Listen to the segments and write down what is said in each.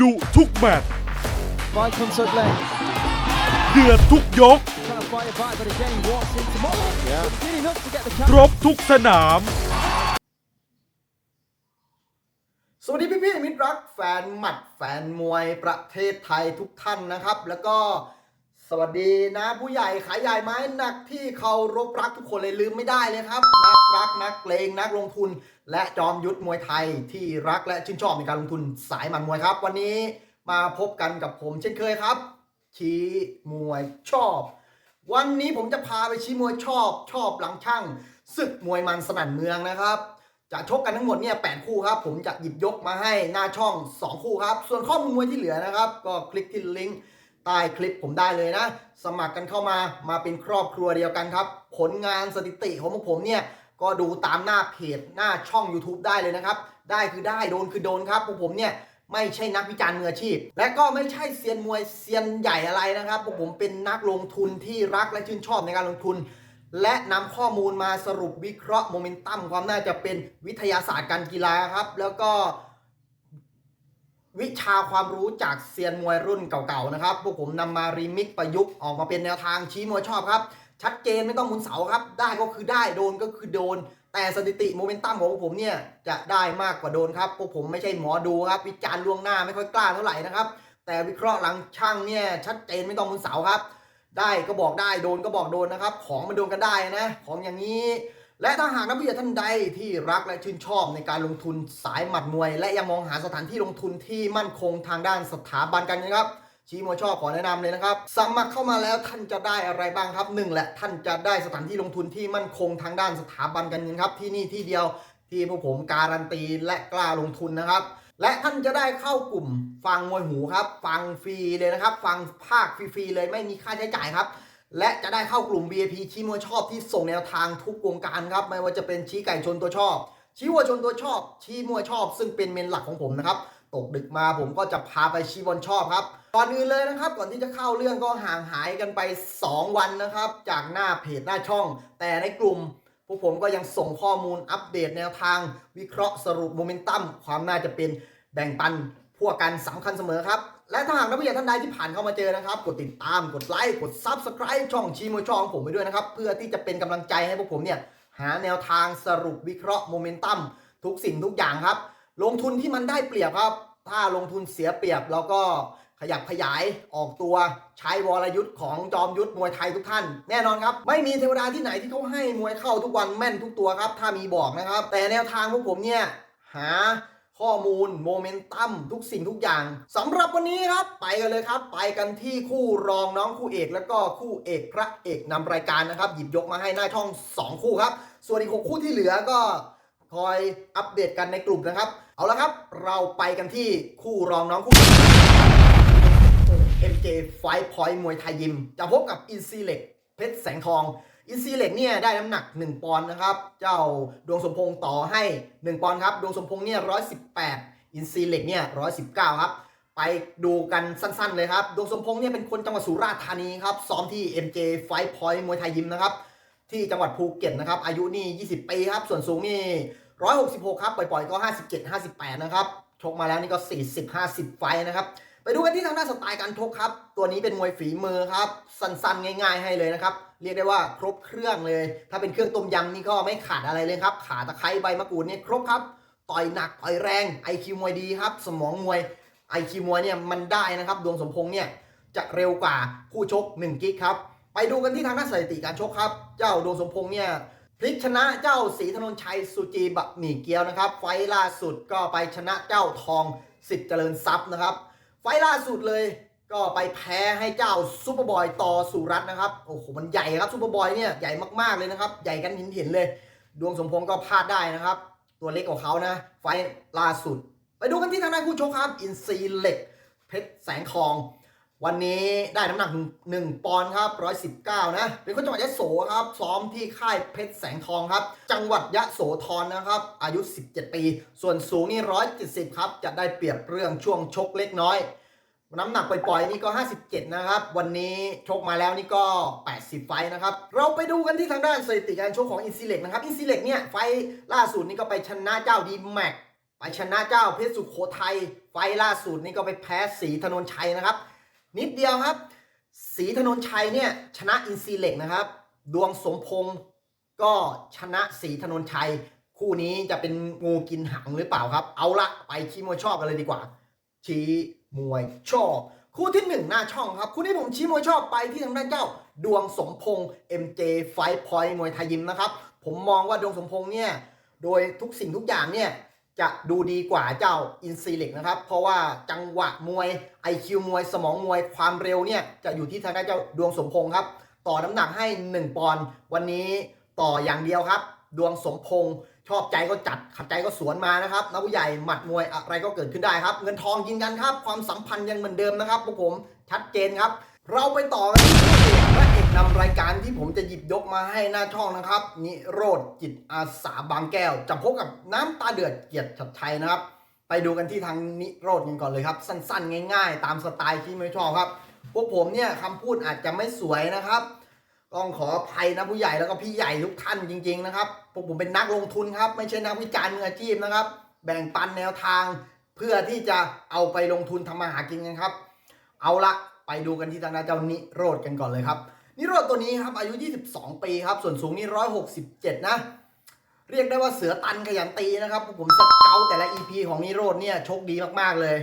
ดุทุกแมตช์ By comes up lane. เดือดทุกยก Trying to fight it back, but again he walks into more. Yeah. But did enough to get the ครบทุกสนาม สวัสดีพี่ๆมิตรรักแฟนหมัดแฟนมวยประเทศไทยทุกท่านนะครับ แล้วก็สวัสดีนะผู้ใหญ่ขายใหญ่ไม้หนักที่เคารพรักทุกคนเลยลืมไม่ได้เลยครับ นักรักนักเกรงนักลงทุน และจอมยุทธมวยไทยที่รักและชื่นชอบในการลงทุนสายหมันมวยครับ วันนี้มาพบกันกับผมเช่นเคยครับ ชี้มวยชอบ วันนี้ผมจะพาไปชี้มวยชอบ ชอบหลังช่างศึกมวยมันสนั่นเมืองนะครับจะชกกันทั้งหมดเนี่ยแคู่ครับ ผมจะหยิบยกมาให้หน้าช่อง 2 คู่ครับ ส่วนข้อมูลมวยที่เหลือนะครับ ก็คลิกที่ลิงก์ใต้คลิปผมได้เลยนะ สมัครกันเข้ามามาเป็นครอบครัวเดียวกันครับ ผลงานสถิติของผมเนี่ย ก็ดูตามหน้าเพจหน้าช่อง YouTube ได้เลยนะครับ ได้คือได้โดนคือโดนครับพวกผมเนี่ยไม่ใช่นักวิจารณ์มืออาชีพ และก็ไม่ใช่เซียนมวยเซียนใหญ่อะไรนะครับพวกผมเป็นนักลงทุนที่รักและชื่นชอบในการลงทุน และนำข้อมูลมาสรุปวิเคราะห์โมเมนตัมความน่าจะเป็นวิทยาศาสตร์การกีฬาครับ แล้วก็วิชาความรู้จากเซียนมวยรุ่นเก่าๆนะครับ พวกผมนำมารีมิกประยุกต์ออกมาเป็นแนวทางชี้มวยชอบครับ ชัดเจนไม่ต้องหมุนเสาครับ ได้ก็คือได้โดนก็คือโดน แต่สถิติโมเมนตัมของผมเนี่ยจะได้มากกว่าโดนครับพวกผมไม่ใช่หมอดูครับวิจารณ์ล่วงหน้าไม่ค่อยกล้าเท่าไหร่นะครับแต่วิเคราะห์หลังช่างเนี่ยชัดเจนไม่ต้องหมุนเสาครับ ได้ก็บอกได้โดนก็บอกโดนนะครับ ของมันโดนกันได้นะของอย่างนี้ และถ้าหากนักวิทยาท่านใดที่รักและชื่นชอบในการลงทุนสายหมัดมวย และยังมองหาสถานที่ลงทุนที่มั่นคงทางด้านสถาบันการเงินครับ ชี้มวยชอบขอแนะนำเลยนะครับ สมัครเข้ามาแล้วท่านจะได้อะไรบ้างครับหนึ่งแหละท่านจะได้สถานที่ลงทุนที่มั่นคงทางด้านสถาบันการเงินครับ ที่นี่ที่เดียวที่พวกผมการันตีและกล้าลงทุนนะครับ และท่านจะได้เข้ากลุ่มฟังมวยหูครับ ฟังฟรีเลยนะครับ ฟังภาคฟรีๆเลยไม่มีค่าใช้จ่ายครับ และจะได้เข้ากลุ่ม VIP ชี้มวยชอบที่ส่งแนวทางทุกวงการครับ ไม่ว่าจะเป็นชี้ไก่ชนตัวชอบ ชี้วัวชนตัวชอบ ชี้มวยชอบ ซึ่งเป็นเมนหลักของผมนะครับ ตกดึกมาผมก็จะพาไปชี้บอลชอบครับก่อนอื่นเลยนะครับ ก่อนที่จะเข้าเรื่องก็ห่างหายกันไป 2 วันนะครับ จากหน้าเพจหน้าช่อง แต่ในกลุ่มพวกผมก็ยังส่งข้อมูลอัปเดตแนวทาง วิเคราะห์สรุปโมเมนตัมความน่าจะเป็นแบ่งปันพวกกันสำคัญเสมอครับ และถ้าหากนักวิทยาท่านใดที่ผ่านเข้ามาเจอนะครับ กดติดตามกดไลค์กด Subscribe ช่องชีมวยช่องของผมไปด้วยนะครับ เพื่อที่จะเป็นกำลังใจให้พวกผมเนี่ยหาแนวทางสรุปวิเคราะห์โมเมนตัมทุกสิ่งทุกอย่างครับ ลงทุนที่มันได้เปรียบครับ ถ้าลงทุนเสียเปรียบเราก็ขยับขยายออกตัวใช้วรยุทธ์ของจอมยุทธมวยไทยทุกท่าน แน่นอนครับ ไม่มีเทวดาที่ไหนที่เขาให้มวยเข้าทุกวันแม่นทุกตัวครับ ถ้ามีบอกนะครับ แต่แนวทางพวกผมเนี่ย หาข้อมูลโมเมนตัมทุกสิ่งทุกอย่างสำหรับวันนี้ครับ ไปกันเลยครับ ไปกันที่คู่รองน้องคู่เอก แล้วก็คู่เอกพระเอกนำรายการนะครับ หยิบยกมาให้หน้าช่อง 2 คู่ครับ ส่วนอีก6คู่ที่เหลือก็ คอยอัปเดตกันในกลุ่มนะครับ เอาละครับ เราไปกันที่คู่รองน้องคู่ MJ Fight Point มวยไทยยิม จะพบกับอินซีเล็กเพชรแสงทอง อินซีเล็กเนี่ยได้น้ำหนัก 1 ปอนด์นะครับ เจ้าดวงสมพงษ์ต่อให้ 1 ปอนด์ครับ ดวงสมพงษ์เนี่ย118 อินซีเล็กเนี่ย119 ครับ ไปดูกันสั้นๆเลยครับ ดวงสมพงษ์เนี่ยเป็นคนจังหวัดสุราษฎร์ธานีครับซ้อมที่ MJ Fight Point มวยไทยยิมนะครับที่จังหวัดภูเก็ตนะครับ อายุนี่ 20 ปีครับ ส่วนสูงนี่ 166 ครับปล่อยๆก็ 57 58 นะครับชกมาแล้วนี่ก็ 40 50 ไฟนะครับ ไปดูกันที่ทางด้านสไตล์การชกครับ ตัวนี้เป็นมวยฝีมือครับ สั้นๆ ง่ายๆให้เลยนะครับ เรียกได้ว่าครบเครื่องเลย ถ้าเป็นเครื่องต้มยำนี่ก็ไม่ขาดอะไรเลยครับ ขาตะไคร้ใบมะกรูดเนี่ยครบครับ ต่อยหนักต่อยแรง IQ มวยดีครับ สมองมวย IQ มวยเนี่ยมันได้นะครับ ดวงสมพงษ์เนี่ยจะเร็วกว่าคู่ชก 1 กิ๊กครับ ไปดูกันที่ทางด้านสถิติการชกครับ เจ้าดวงสมพงษ์เนี่ย พลิกชนะเจ้าศรีธนนชัยสุจีบะหมี่เกียวนะครับ ไฟล่าสุดก็ไปชนะเจ้าทองสิทธิ์เจริญทรัพย์นะครับ ไฟล่าสุดเลยก็ไปแพ้ให้เจ้าซูเปอร์บอยต่อสุรัตน์นะครับโอ้โหมันใหญ่ครับซูเปอร์บอยเนี่ยใหญ่มากๆเลยนะครับ ใหญ่กันเห็นๆเลย ดวงสมพงษ์ก็พลาดได้นะครับ ตัวเล็กกว่าเขานะ ไฟล่าสุด ไปดูกันที่ทางด้านคู่ชกครับ อินซีเหล็ก เพชรแสงทอง วันนี้ได้น้ำหนัก 1 ปอนด์ครับ 119 นะ เป็นคนจังหวัดยะโสครับ ซ้อมที่ค่ายเพชรแสงทองครับ จังหวัดยะโสธรนะครับ อายุ 17 ปี ส่วนสูงนี่ 170 ครับ จะได้เปรียบเรื่องช่วงชกเล็กน้อย น้ำหนักปล่อยๆนี่ก็ 57 นะครับ วันนี้ชกมาแล้วนี่ก็ 80 ไฟนะครับ เราไปดูกันที่ทางด้านสถิติการชกของอินซีเล็กนะครับ อินซีเล็กเนี่ยไฟล่าสุดนี่ก็ไปชนะเจ้าดีแม็กไปชนะเจ้าเพชรสุโขทัย ไฟล์ล่าสุดนี่ก็ไปแพ้สีธนนชัยนะครับ นิดเดียวครับสีธนนชัยเนี่ยชนะอินซีเล็กนะครับ ดวงสมพงศ์ก็ชนะสีธนนชัย คู่นี้จะเป็นงูกินหางหรือเปล่าครับ เอาละไปชี้มวยชอบกันเลยดีกว่า ชี้มวยชอบ คู่ที่หนึ่งหน้าช่องครับ คู่นี้ผมชี้มวยชอบไปที่ทางด้านเจ้า ดวงสมพงษ์ MJ Fight Point มวยไทยยิมนะครับ ผมมองว่าดวงสมพงษ์เนี่ยโดยทุกสิ่งทุกอย่างเนี่ย จะดูดีกว่าเจ้าอินซีเล็กนะครับ เพราะว่าจังหวะมวย IQ มวยสมองมวยความเร็วเนี่ย จะอยู่ที่ทางด้านเจ้าดวงสมพงษ์ครับ ต่อน้ำหนักให้ 1 ปอนด์วันนี้ต่ออย่างเดียวครับ ดวงสมพงษ์ชอบใจก็จัดขัดใจก็สวนมานะครับนักผู้ใหญ่หมัดมวยอะไรก็เกิดขึ้นได้ครับ เงินทองยิงกันครับ ความสัมพันธ์ยังเหมือนเดิมนะครับพวกผมชัดเจนครับ เราไปต่อกันที่พระเอกนำรายการที่ผมจะหยิบยกมาให้หน้าช่องนะครับ นิโรธจิตอาสาบางแก้ว จะพบกับน้ำตาเดือดเกียรติชัดชัยนะครับ ไปดูกันที่ทางนิโรธกันก่อนเลยครับ สั้นๆ ง่าย ๆ ตามสไตล์ที่ไม่ชอบครับ พวกผมเนี่ยคำพูดอาจจะไม่สวยนะครับต้องขออภัยนะผู้ใหญ่แล้วก็พี่ใหญ่ทุกท่านจริง ๆ นะครับพวกผมเป็นนักลงทุนครับ ไม่ใช่นักวิจารณ์มืออาชีพนะครับ แบ่งปันแนวทาง เพื่อที่จะเอาไปลงทุนทำมาหากินกันครับ เอาละ ไปดูกันที่ทางด้านเจ้านิโรธกันก่อนเลยครับ นิโรธตัวนี้ครับอายุ 22 ปีครับ ส่วนสูงนี่167 นะ เรียกได้ว่าเสือตันขยันตีนะครับ ผมสเกลแต่ละ EP ของนิโรธเนี่ยโชคดีมากๆเลย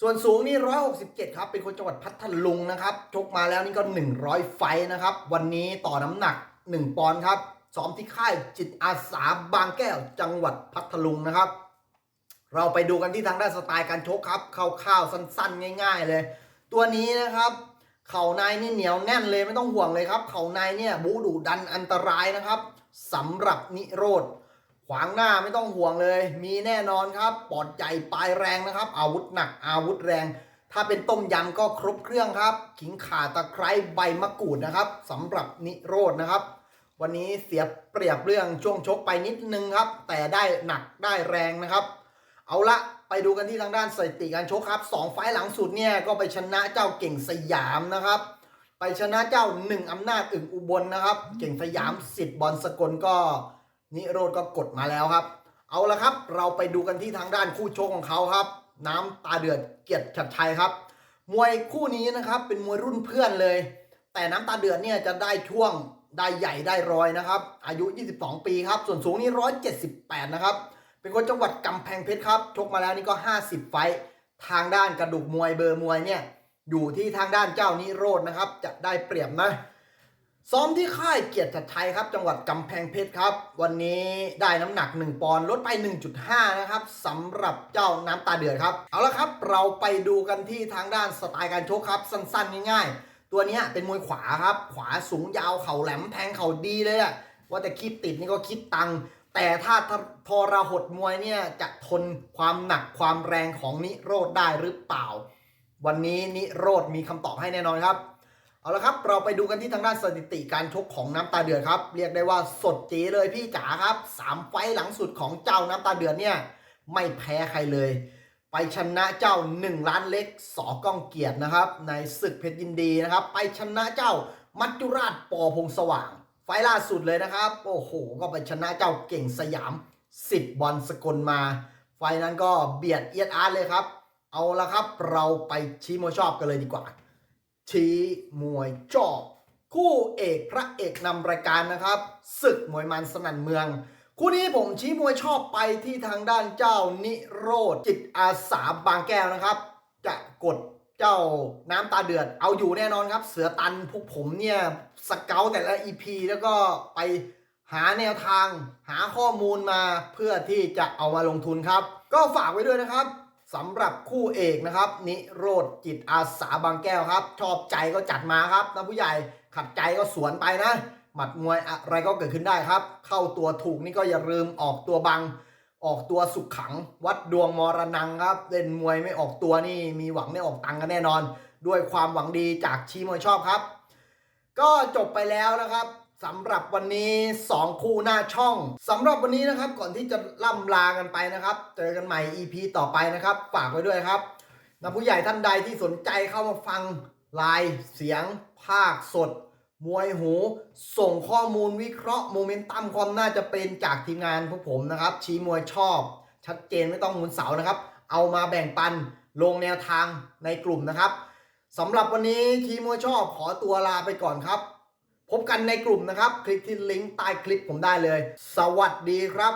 ส่วนสูงนี่167 ครับ เป็นคนจังหวัดพัทลุงนะครับ ชกมาแล้วนี่ก็ 100 ไฟนะครับ วันนี้ต่อน้ำหนัก 1 ปอนด์ครับซ้อมที่ค่ายจิตอาสาบางแก้วจังหวัดพัทลุงนะครับ เราไปดูกันที่ทางด้านสไตล์การชกครับคร่าวๆสั้น ๆ ง่าย ๆ เลย ตัวนี้นะครับ เข่าในนี่เหนียวแน่นเลยไม่ต้องห่วงเลยครับ เข่าในเนี่ยบูดุดันอันตรายนะครับสำหรับนิโรธขวางหน้าไม่ต้องห่วงเลย มีแน่นอนครับปอดใหญ่ปลายแรงนะครับ อาวุธหนักอาวุธแรง ถ้าเป็นต้มยำก็ครบเครื่องครับ ขิงข่าตะไคร้ใบมะกรูดนะครับสำหรับนิโรธนะครับ วันนี้เสียเปรียบเรื่องช่วงชกไปนิดนึงครับ แต่ได้หนักได้แรงนะครับ เอาละ ไปดูกันที่ทางด้านสถิติการชกครับสองไฟหลังสุดเนี่ยก็ไปชนะเจ้าเก่งสยามนะครับ ไปชนะเจ้าหนึ่งอำนาจอึ่งอุบลนะครับ เก่งสยามสิทธิ์บอลสกลก็นิโรธก็กดมาแล้วครับ เอาละครับ เราไปดูกันที่ทางด้านคู่ชกของเขาครับ น้ำตาเดือดเกียรติชัดชัยครับ มวยคู่นี้นะครับเป็นมวยรุ่นเพื่อนเลย แต่น้ำตาเดือดเนี่ยจะได้ช่วงได้ใหญ่ได้รอยนะครับ อายุ 22 ปีครับ ส่วนสูงนี่178 นะครับ เป็นคนจังหวัดกำแพงเพชรครับ ชกมาแล้วนี่ก็ 50 ไฟทางด้านกระดูกมวยเบอร์มวยเนี่ย อยู่ที่ทางด้านเจ้านิโรธนะครับ จะได้เปรียบนะ ซ้อมที่ค่ายเกียรติชัดชัยครับ จังหวัดกำแพงเพชรครับ วันนี้ได้น้ำหนัก 1 ปอนด์ลดไป 1.5 นะครับสำหรับเจ้าน้ำตาเดือดครับ เอาละครับ เราไปดูกันที่ทางด้านสไตล์การชกครับ สั้นๆ ง่ายๆ ตัวนี้เป็นมวยขวาครับ ขวาสูงยาวเข่าแหลมแทงเข่าดีเลยอะว่าแต่คิดติดนี่ก็คิดตังค์ แต่ถ้าทรหดมวยเนี่ยจะทนความหนักความแรงของนิโรธได้หรือเปล่า วันนี้นิโรธมีคำตอบให้แน่นอนครับ เอาละครับ เราไปดูกันที่ทางด้านสถิติการชกของน้ำตาเดือดครับ เรียกได้ว่าสดจีเลยพี่จ๋าครับสามไฟหลังสุดของเจ้าน้ำตาเดือดเนี่ยไม่แพ้ใครเลย ไปชนะเจ้า 1 ล้านเล็กสอก้องเกียรตินะครับ ในศึกเพชรยินดีนะครับ ไปชนะเจ้ามัจจุราชปอพงสว่าง ไฟล่าสุดเลยนะครับ โอ้โห ก็ไปชนะเจ้าเก่งสยามสิทธิ์บอลสกลมา ไฟนั้นก็เบียดเอียดอาร์ตเลยครับ เอาละครับเราไปชี้มวยชอบกันเลยดีกว่า ชี้มวยจอบ คู่เอกพระเอกนำรายการนะครับศึกมวยมันสนั่นเมือง คู่นี้ผมชี้มวยชอบไปที่ทางด้านเจ้านิโรธจิตอาสาบางแก้วนะครับ จะกด เจ้าน้ำตาเดือด เอาอยู่แน่นอนครับ เสือตันพวกผมเนี่ยสเกลแต่ละ EP แล้วก็ไปหาแนวทาง หาข้อมูลมาเพื่อที่จะเอามาลงทุนครับ ก็ฝากไว้ด้วยนะครับสำหรับคู่เอกนะครับ นิโรธจิตอาสาบางแก้วครับ ชอบใจก็จัดมาครับนะผู้ใหญ่ขัดใจก็สวนไปนะ หมัดมวยอะไรก็เกิดขึ้นได้ครับ เข้าตัวถูกนี่ก็อย่าลืมออกตัวบัง ออกตัวสุขขัง วัดดวงมรณังครับเล่นมวยไม่ออกตัวนี่มีหวังได้ออกตังกันแน่นอน ด้วยความหวังดีจากชีมวยชอบครับ ก็จบไปแล้วนะครับสำหรับวันนี้ 2 คู่หน้าช่องสำหรับวันนี้นะครับก่อนที่จะล่ำลากันไปนะครับ เจอกันใหม่ EP ต่อไปนะครับ ฝากไว้ด้วยครับนะผู้ใหญ่ท่านใดที่สนใจเข้ามาฟังไลน์เสียงภาคสด มวยหูส่งข้อมูลวิเคราะห์โมเมนตัมความน่าจะเป็นจากทีมงานพวกผมนะครับ ชี้มวยชอบ ชัดเจนไม่ต้องหมุนเสานะครับ เอามาแบ่งปันลงแนวทางในกลุ่มนะครับสำหรับวันนี้ทีมมวยชอบขอตัวลาไปก่อนครับ พบกันในกลุ่มนะครับ คลิกที่ลิงก์ใต้คลิปผมได้เลย สวัสดีครับ